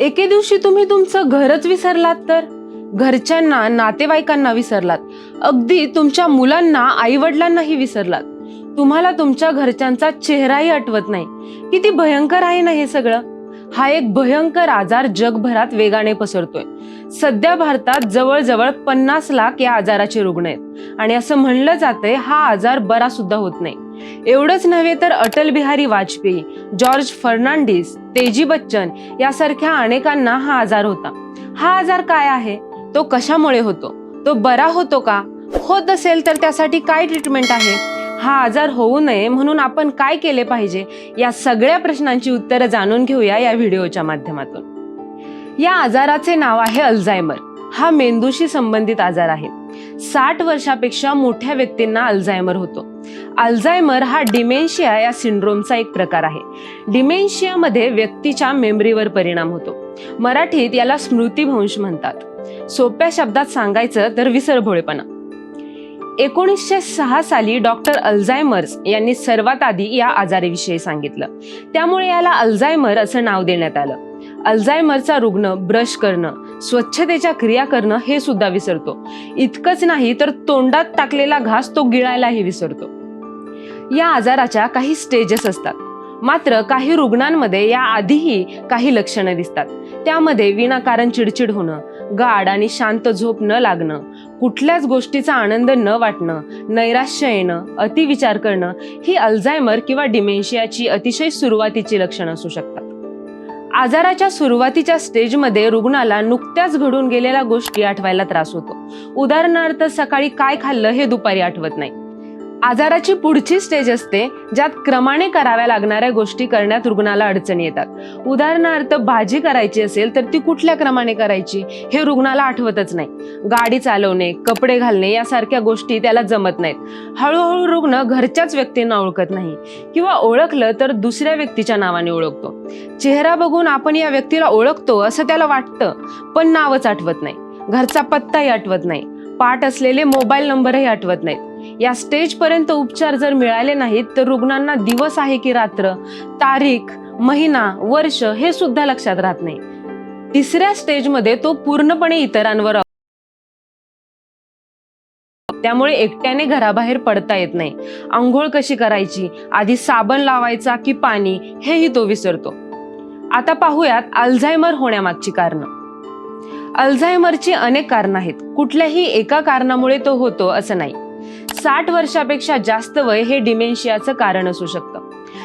एके दिवशी तुम्ही तुमचं घरच विसरलात तर? घरच्यांना नातेवाईकांना विसरलात. अगदी तुमच्या मुलांना आई वडिलांनाही विसरलात. तुम्हाला तुमच्या घरच्यांचा चेहराही आठवत नाही. किती भयंकर आहे ना हे सगळं? हा एक भयंकर आजार जगभरात वेगाने पसरतोय. सध्या भारतात जवळजवळ पन्नास लाख या आजाराचे रुग्ण आहेत. आणि असं म्हणलं जातंय हा आजार बरा सुद्धा होत नाही. एवढंच नव्हे तर अटल बिहारी वाजपेयी जॉर्ज फर्नांडिस तेजी बच्चन यासारख्या अनेकांना हा आजार होता. हा आजार काय आहे? तो कशामुळे होतो? तो बरा होतो का? होत असेल तर त्यासाठी काय ट्रीटमेंट आहे? हा आजार होऊ नये म्हणून आपण काय केले पाहिजे? या सगळ्या प्रश्नांची उत्तरं जाणून घेऊया या व्हिडिओच्या माध्यमातून. या आजाराचे नाव आहे अल्झायमर. हा मेंदूशी संबंधित आजार आहे. साठ वर्षापेक्षा मोठ्या व्यक्तींना अल्झायमर होतो. अल्झायमर हा डिमेन्शिया या सिंड्रोमचा एक प्रकार आहे. डिमेन्शियामध्ये व्यक्तीच्या मेमरीवर परिणाम होतो. मराठीत याला स्मृतीभंश म्हणतात. सोप्या शब्दात सांगायचं तर विसरभोळेपणा. एकोणीसशे सहा साली डॉक्टर अल्झायमर्स यांनी सर्वात आधी या आजाराविषयी सांगितलं. त्यामुळे याला अल्झायमर असं नाव देण्यात आलं. अल्झायमरचा रुग्ण ब्रश करणं स्वच्छतेच्या क्रिया करणं हे सुद्धा विसरतो. इतकंच नाही तर तोंडात टाकलेला घास तो गिळायलाही विसरतो. या आजाराच्या काही स्टेजेस असतात. मात्र काही रुग्णांमध्ये या आधीही काही लक्षणं दिसतात. त्यामध्ये विनाकारण चिडचिड होणं गाढ आणि शांत झोप न लागणं कुठल्याच गोष्टीचा आनंद न वाटणं नैराश्य येणं अतिविचार करणं ही अल्झायमर किंवा डिमेन्शियाची अतिशय सुरुवातीची लक्षणं असू शकतात. आजाराच्या सुरुवातीच्या स्टेजमध्ये रुग्णाला नुकत्याच घडून गेलेल्या गोष्टी आठवायला त्रास होतो. उदाहरणार्थ सकाळी काय खाल्लं हे दुपारी आठवत नाही. आजाराची पुढची स्टेज असते ज्यात क्रमाने कराव्या लागणाऱ्या गोष्टी करण्यात रुग्णाला अडचणी येतात. उदाहरणार्थ भाजी करायची असेल तर ती कुठल्या क्रमाने करायची हे रुग्णाला आठवतच नाही. गाडी चालवणे कपडे घालणे यासारख्या गोष्टी त्याला जमत नाहीत. हळूहळू रुग्ण घरच्याच व्यक्तींना ओळखत नाही किंवा ओळखलं तर दुसऱ्या व्यक्तीच्या नावाने ओळखतो. चेहरा बघून आपण या व्यक्तीला ओळखतो असं त्याला वाटतं पण नावच आठवत नाही. घरचा पत्ताही आठवत नाही. पाठ असलेले मोबाईल नंबरही आठवत नाहीत. या स्टेज पर्यंत उपचार जर मिळाले नाहीत तर रुग्णांना दिवस आहे की रात्र तारीख महिना वर्ष हे सुद्धा लक्षात राहत नाही. तिसऱ्या स्टेजमध्ये तो पूर्णपणे इतरांवर त्यामुळे एकट्याने घराबाहेर पडता येत नाही. आंघोळ कशी करायची? आधी साबण लावायचा की पाणी? हेही तो विसरतो. आता पाहूयात अल्झायमर होण्यामागची कारणं. अल्झायमरची अनेक कारणं आहेत. कुठल्याही एका कारणामुळे तो होतो असं नाही. साठ वर्षापेक्षा जास्त वय हे डिमेन्शियाचं कारण असू शकतं.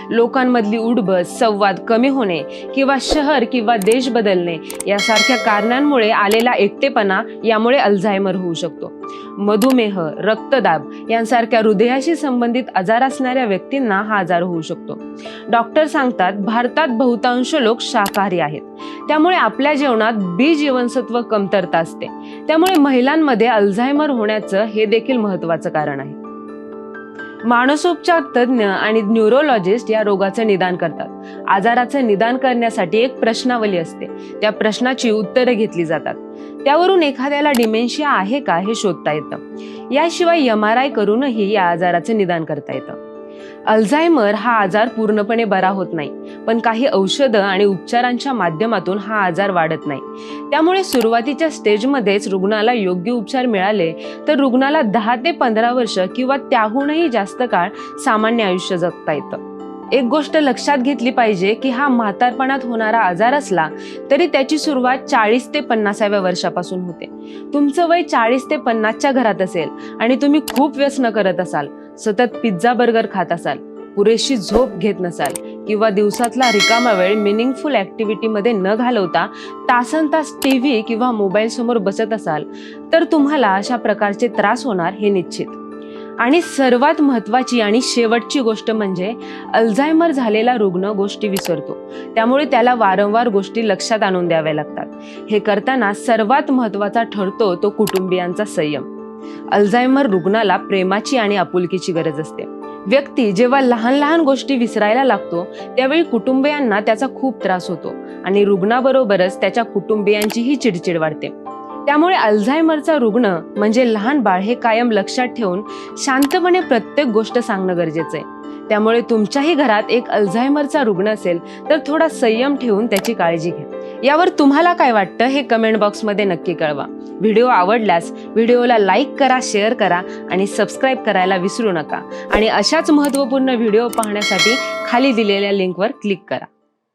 लोकांमधली उडबस संवाद कमी होणे किंवा शहर किंवा देश बदलणे यासारख्या कारणांमुळे आलेला एकटेपणा यामुळे अल्झायमर होऊ शकतो. मधुमेह रक्तदाब यांसारख्या हृदयाशी संबंधित आजार असणाऱ्या व्यक्तींना हा आजार होऊ शकतो. डॉक्टर सांगतात भारतात बहुतांश लोक शाकाहारी आहेत. त्यामुळे आपल्या जेवणात बी जीवनसत्व कमतरता असते. त्यामुळे महिलांमध्ये अल्झायमर होण्याचं हे देखील महत्वाचं कारण आहे. मानसोपचार तज्ज्ञ आणि न्यूरोलॉजिस्ट या रोगाचं निदान करतात. आजाराचं निदान करण्यासाठी एक प्रश्नावली असते. त्या प्रश्नाची उत्तरं घेतली जातात. त्यावरून एखाद्याला डिमेन्शिया आहे का हे शोधता येतं. याशिवाय एम आर आय करूनही या आजाराचं निदान करता येतं. अल्झायमर हा आजार पूर्णपणे बरा होत नाही पण काही औषधं आणि उपचारांच्या माध्यमातून हा आजार वाढत नाही. त्यामुळे सुरुवातीच्या स्टेजमध्येच रुग्णाला योग्य उपचार मिळाले तर रुग्णाला दहा ते पंधरा वर्ष किंवा त्याहूनही जास्त काळ सामान्य आयुष्य जगता येतं. एक गोष्ट लक्षात घेतली पाहिजे की हा म्हातारपणात होणारा आजार असला तरी त्याची सुरुवात चाळीस ते पन्नासाव्या वर्षापासून होते. तुमचं वय चाळीस ते पन्नासच्या घरात असेल आणि तुम्ही खूप व्यसन करत असाल सतत पिझ्झा बर्गर खात असाल पुरेशी झोप घेत नसाल किंवा दिवसातला रिकामा वेळ मिनिंगफुल ॲक्टिव्हिटीमध्ये न घालवता तासन तास टी व्ही किंवा मोबाईल समोर बसत असाल तर तुम्हाला अशा प्रकारचे त्रास होणार हे निश्चित. आणि सर्वात महत्त्वाची आणि शेवटची गोष्ट म्हणजे अल्झायमर झालेला रुग्ण गोष्टी विसरतो. त्यामुळे त्याला वारंवार गोष्टी लक्षात आणून द्याव्या लागतात. हे करताना सर्वात महत्त्वाचा ठरतो तो कुटुंबियांचा संयम. अल्झायमर रुग्णाला प्रेमाची आणि आपुलकीची गरज असते. व्यक्ती जेव्हा लहान लहान गोष्टी विसरायला लागतो त्यावेळी कुटुंबियांना त्याचा खूप त्रास होतो आणि रुग्णाबरोबरच त्याच्या कुटुंबियांचीही चिडचिड वाढते. त्यामुळे अल्झायमरचा रुग्ण म्हणजे लहान बाळ हे कायम लक्षात ठेवून शांतपणे प्रत्येक गोष्ट सांगणं गरजेचं आहे. त्यामुळे तुमच्याही घरात एक अल्झायमरचा रुग्ण असेल तर थोडा संयम ठेवून त्याची काळजी घ्या. यावर तुम्हाला काय वाटतं हे कमेंट बॉक्समध्ये नक्की कळवा. व्हिडिओ आवडल्यास व्हिडिओला लाईक करा शेअर करा आणि सबस्क्राईब करायला विसरू नका. आणि अशाच महत्त्वपूर्ण व्हिडिओ पाहण्यासाठी खाली दिलेल्या लिंकवर क्लिक करा.